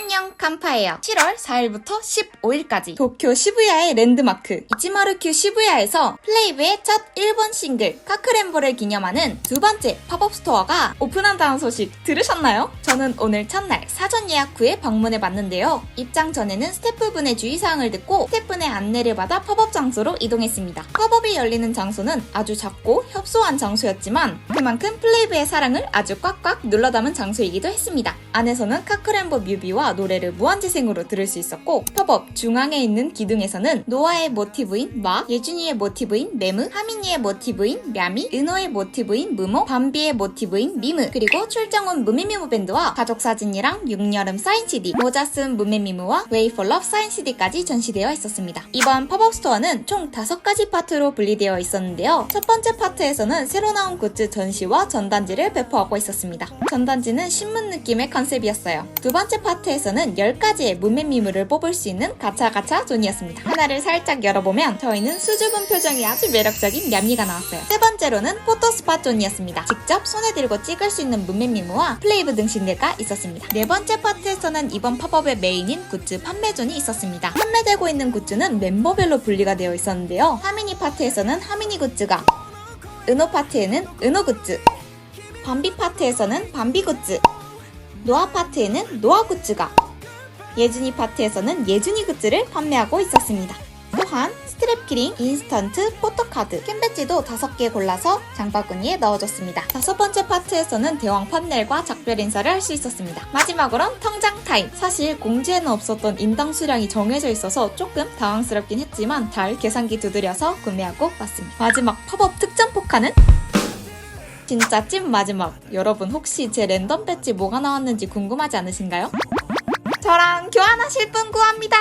안녕 칸파예요. 7월 4일부터 15일까지. 도쿄 시부야의 랜드마크. 이치마루큐 시부야에서 플레이브의 첫 일본 싱글 카크렘보를 기념하는 두 번째 팝업 스토어가 오픈한다는 소식 들으셨나요? 저는 오늘 첫날 사전 예약 후에 방문해 봤는데요. 입장 전에는 스태프분의 주의사항을 듣고 스태프분의 안내를 받아 팝업 장소로 이동했습니다. 팝업이 열리는 장소는 아주 작고 협소한 장소였지만 그만큼 플레이브의 사랑을 아주 꽉꽉 눌러 담은 장소이기도 했습니다. 안에서는 카크렘보 뮤비와 노래를 무한재생으로 들을 수 있었고 팝업 중앙에 있는 기둥에서는 노아의 모티브인 마, 예준이의 모티브인 메무, 하민이의 모티브인 мя미, 은호의 모티브인 무모, 밤비의 모티브인 미무 그리고 출장 온 무미미무 밴드와 가족 사진이랑 육여름 사인 CD, 모자 쓴 무메미무와 웨이폴럽 사인 CD까지 전시되어 있었습니다. 이번 팝업 스토어는 총 5가지 파트로 분리되어 있었는데요. 첫 번째 파트에서는 새로 나온 굿즈 전시와 전단지를 배포하고 있었습니다. 전단지는 신문 느낌의 컨셉이었어요. 두 번째 파트 에서는 10가지의 무메미무를 뽑을 수 있는 가차가차 존이었습니다. 하나를 살짝 열어보면 저희는 수줍은 표정이 아주 매력적인 냠미가 나왔어요. 세 번째로는 포토스팟 존이었습니다. 직접 손에 들고 찍을 수 있는 무메미무와 플레이브 등신대가 있었습니다. 네 번째 파트에서는 이번 팝업의 메인인 굿즈 판매 존이 있었습니다. 판매되고 있는 굿즈는 멤버별로 분리가 되어 있었는데요. 하미니 파트에서는 하미니 굿즈가 은호 파트에는 은호 굿즈 밤비 파트에서는 밤비 굿즈 노아 파트에는 노아 굿즈가 예준이 파트에서는 예준이 굿즈를 판매하고 있었습니다. 또한 스트랩 키링, 인스턴트, 포토카드, 캔배지도 5개 골라서 장바구니에 넣어줬습니다. 다섯 번째 파트에서는 대왕 판넬과 작별 인사를 할 수 있었습니다. 마지막으론 통장 타임. 사실 공지에는 없었던 인당 수량이 정해져 있어서 조금 당황스럽긴 했지만 잘 계산기 두드려서 구매하고 왔습니다. 마지막 팝업 특전 포카는 진짜 찐 마지막. 여러분 혹시 제 랜덤 배지 뭐가 나왔는지 궁금하지 않으신가요? 저랑 교환하실 분 구합니다.